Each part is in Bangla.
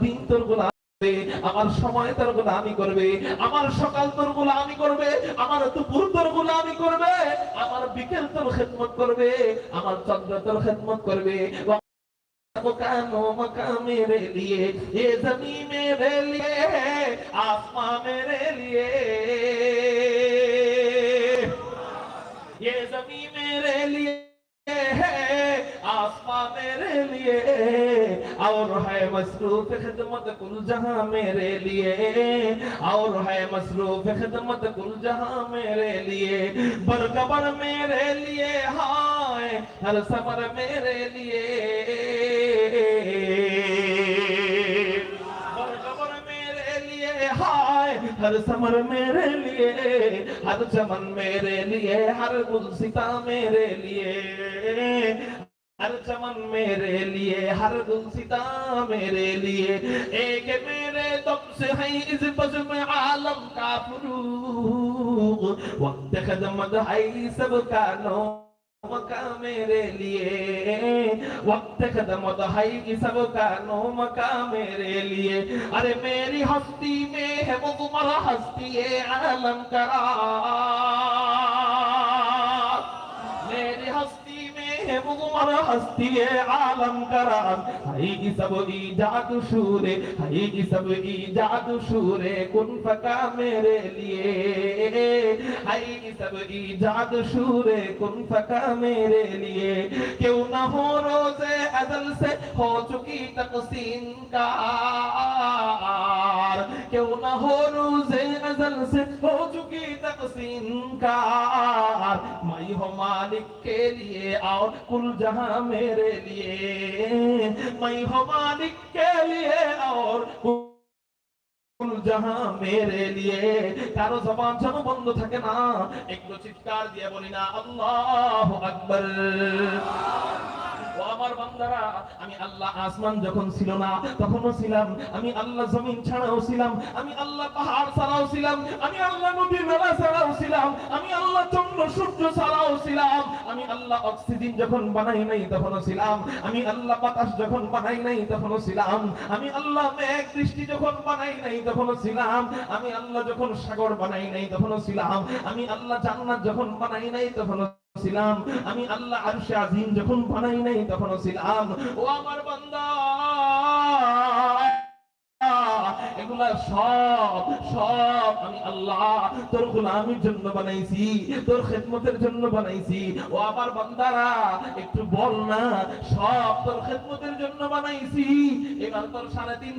দিন তোর গোলামি করবে, আমার সময় তোর গোলামি করবে আমার সকাল তোর গোলামি করবে আমার দুপুর তোর গোলামি করবে আমার বিকেল তোর খেদমত করবে আমার চন্দ্র তোর খেদমত করবে मकानो मका मेरे लिए ये जमी मेरे लिए आसमां मेरे लिए ये जमी मेरे लिए है आसमां मेरे लिए और है मसरूफ खिदमत कुल जहाँ मेरे लिए। और है मसरूफ खिदमत कुल जहाँ मेरे लिए। बरकबर मेरे लिए हाय, हर सबर मेरे लिए। मेरे लिए हाय, हर समर मेरे लिए। हर चमन मेरे लिए, हर गुलसिता मेरे लिए। हर चमन मेरे लिए, हर गुलसिता मेरे लिए। एक मेरे दम से है इस बज में आलम का फरूग। वक्त खदमत है सब का नो मका मेरे लिए। वक्त कदमत है कि सब का नोम का मेरे लिए। अरे मेरी हस्ती में है वो मुगमर हस्ती है आलम करा ہے مغمر ہستی عالم کراز ہائی کی سب ایجاد ہائی کی سب ایجاد کن میرے لیے ہائی کی سب ایجاد شورے کن میرے لیے کیوں نہ ہو روز ازل سے ہو چکی تقسیم کار کیوں نہ ہو روز ازل سے ہو چکی تقسیم کار میں ہوں مالک کے لیے اور कुल जहां मेरे लिए मैं हो मालिक के लिए और কুল জাহা মেরে লিয়ে কারো জবান যেন বন্ধ থাকে না একটু চিৎকার দিয়ে বলি না আল্লাহ আকবর আমি আল্লাহ আসমান যখন ছিল না তখনও ছিলাম আমি আল্লাহ জমিন ছাড়াও ছিলাম আমি আল্লাহ পাহাড় ছাড়াও ছিলাম আমি আল্লাহ নদী মেলা ছাড়াও ছিলাম আমি আল্লাহ চন্দ্র সূর্য ছাড়াও ছিলাম আমি আল্লাহ অক্সিজেন যখন বানাই নাই তখনও ছিলাম আমি আল্লাহ বাতাস যখন বানাই নাই তখনও ছিলাম আমি আল্লাহ যখন বানাই নাই তখনও ছিলাম আমি আল্লাহ যখন সাগর বানাই নাই তখনও ছিলাম আমি আল্লাহ জান্নাত যখন বানাই নাই তখনও ছিলাম আমি আল্লাহ আরশে আজিম যখন বানাই নাই তখনও ছিলাম। ও আমার বান্দা আমি আল্লাহ তোর খেদমতের জন্য বানাইছি। এবার তোর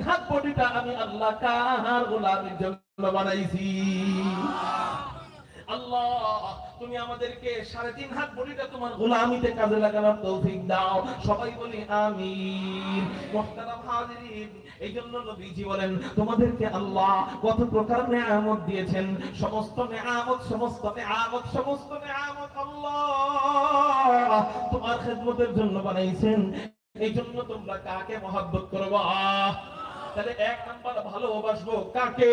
হাত আমি আল্লাহ কাহার গোলামির জন্য বানাইছি? আল্লাহ, তুমি আমাদেরকে সাড়ে তিন হাত বলিটা তোমার গোলামিতে কাজে লাগানোর তৌফিক দাও। সবাই বলি হাজিরিন এই জন্য নবীজি বলেন, তোমাদেরকে আল্লাহ কত প্রকার নেয়ামত দিয়েছেন। সমস্ত নেয়ামত সমস্ত নেয়ামত সমস্ত নেয়ামত আল্লাহ তোমার খেদমতের জন্য বানাইছেন। এই জন্য তোমরা কাকে মহাব্বত করবা? তাহলে এক নাম্বার ভালোবাসবো কাকে?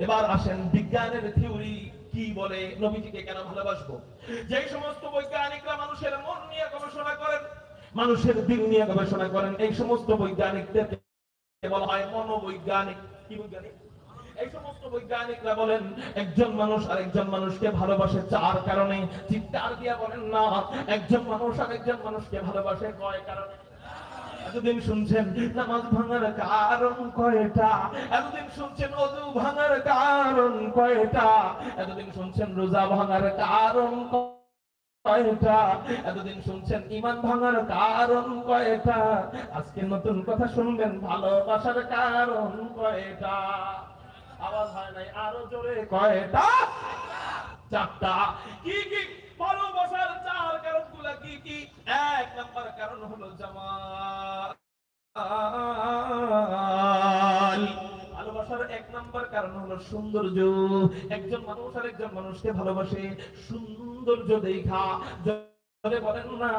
এবার আসেন বিজ্ঞানের থিওরি, কি বলে নবীজিকে কেন ভালোবাসবো? যে সমস্ত বৈজ্ঞানিকরা মানুষের মন নিয়ে গবেষণা করেন, মানুষের দিল নিয়ে গবেষণা করেন, এই সমস্ত বৈজ্ঞানিকদের বলা হয় মনোবৈজ্ঞানিক। কি বৈজ্ঞানিক? এই সমস্ত বৈজ্ঞানিকরা বলেন, একজন মানুষ আরেকজন মানুষকে ভালোবাসে চার কারণে দিয়া বলেন না, একজন মানুষ আরেকজন মানুষকে ভালোবাসে কয় কারণে? এতদিন শুনছেন, নামাজ ভাঙার কারণ কয়টা? এতদিন শুনছেন, অজু ভাঙার কারণ কয়টা? এতদিন শুনছেন, রোজা ভাঙার কারণ এতদিন শুনছেন ইমান ভাঙার কারণ কয়টা? আজকে নতুন কথা শুনবেন, ভালোবাসার কারণ কয়টা? আওয়াজ হয় নাই আরও জোরে কয়টা? চারটা। কি কি? ভালোবাসার চার কারণগুলা কি কি? এক নাম্বার কারণ হলো জামাল। ভালোবাসার এক নাম্বার কারণ হলো সৌন্দর্য। একজন মানুষ আর একজন মানুষকে ভালোবাসে সৌন্দর্য দেখা। বলেন না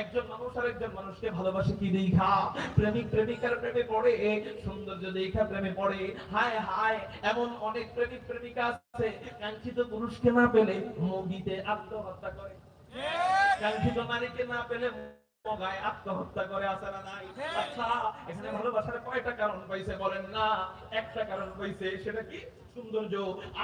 একজন মানুষ আর একজন মানুষকে ভালোবাসে কি দেখা? প্রেমিক প্রেমিকার প্রেমে পড়ে সৌন্দর্য দেখা প্রেমে পড়ে। হায় হায় এমন অনেক প্রেমিক প্রেমিকা আছে কাঙ্ক্ষিত পুরুষকে না পেলে মুগিতে আত্মহত্যা করে। কাঙ্ক্ষিত নারীকে না পেলে মগায় আত্মহত্যা করে আসে না নাই? আচ্ছা এখানে ভালোবাসার কয়টা কারণ পাইছে বলেন না? একটা কারণ পাইছে সেটা কি? সৌন্দর্য।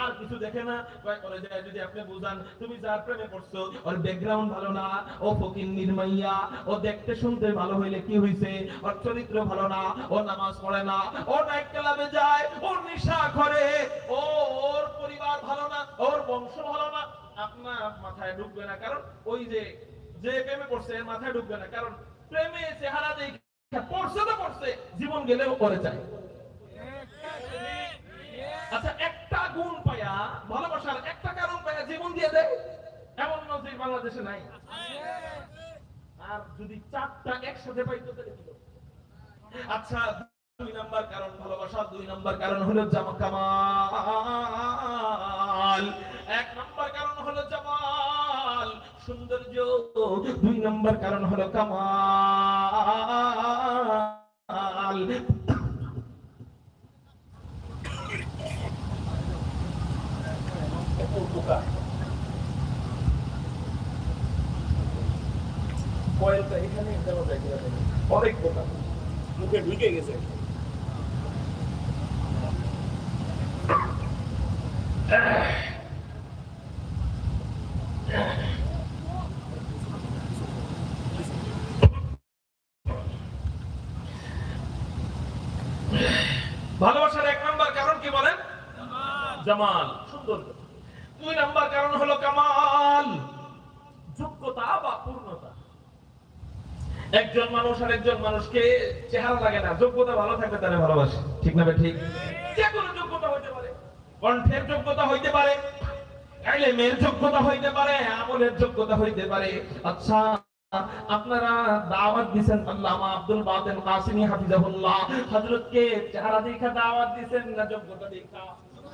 আর কিছু দেখে না? কয় করে যায়, যদি আপনি বুঝান, তুমি যার প্রেমে পড়ছো, ওর ব্যাকগ্রাউন্ড ভালো না, ও ফকির নির্মাইয়া, ও দেখতে শুনতে ভালো হইলে কি হইছে? ওর চরিত্র ভালো না, ও নামাজ পড়ে না, ও নাইট ক্লাবে যায়, ও নেশা করে, ও ওর পরিবার ভালো না, ওর বংশ ভালো না। আপনার মাথায় ঢুকবে না, কারণ ওই যে যে প্রেমে পড়ছে, মাথায় ঢুকবে না, কারণ প্রেমে চেহারা দেখে জীবন গেলেও করে চায় আচ্ছা একটা গুণ পায়া, ভালোবাসার একটা কারণ পায়া জীবন দিয়ে দেয়, এমন নজির বাংলাদেশে নাই। আর যদি চারটা একসাথে পাইতো? আচ্ছা দুই নাম্বার কারণ ভালোবাসা দুই নাম্বার কারণ হলো জামা কামাল। এক নাম্বার কারণ হলো জামাল। সৌন্দর্য, দুই নাম্বার কারণ হলো কামাল। কয়েলটা এখানে অনেক মুখে ঢুকে গেছে এক নাম্বার কারণ কি বলেন জামাল সুন্দর দুই নাম্বার কারণ হলো কামাল, যোগ্যতা বা পূর্ণতা। একজন মানুষ আর একজন মানুষকে চেহারা লাগে না, যোগ্যতা ভালো থাকলে তারা ভালোবাসে। ঠিক না ঠিক? যে কোনো যোগ্যতা হইতে পারে। কণ্ঠের যোগ্যতা হইতে পারে মেয়ের যোগ্যতা হইতে পারে, আমলের যোগ্যতা হইতে পারে। আচ্ছা আপনারা দাওয়াত দিবেন আল্লামা আব্দুল বাতেন কাসিমি হাফিজাহুল্লাহ। হযরতকে চেহারা দেখা দাওয়াত দিবেন না যোগ্যতা দেখা?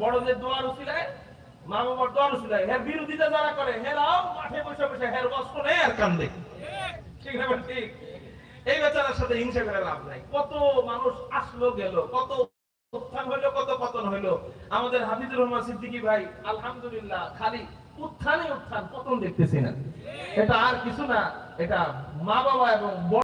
বড়দের দোয়ার উসিলায় মা বাবার দোয়ার বিরোধিতা যারা করে মাঠে বসে বসে হের নেই আর কান্দে। ঠিক না ঠিক? এই বেচারার সাথে হিংসা করে লাভ নাই। কত মানুষ আসলো, গেল। কত উত্থান হইল, কত পতন হইল। আমাদের হাফিজুর রহমান সিদ্দিকী ভাই, আলহামদুলিল্লাহ, খালি উত্থানে উত্থান, পতন দেখতেছি না। এটা আর কিছু না, এটা মা বাবা এবং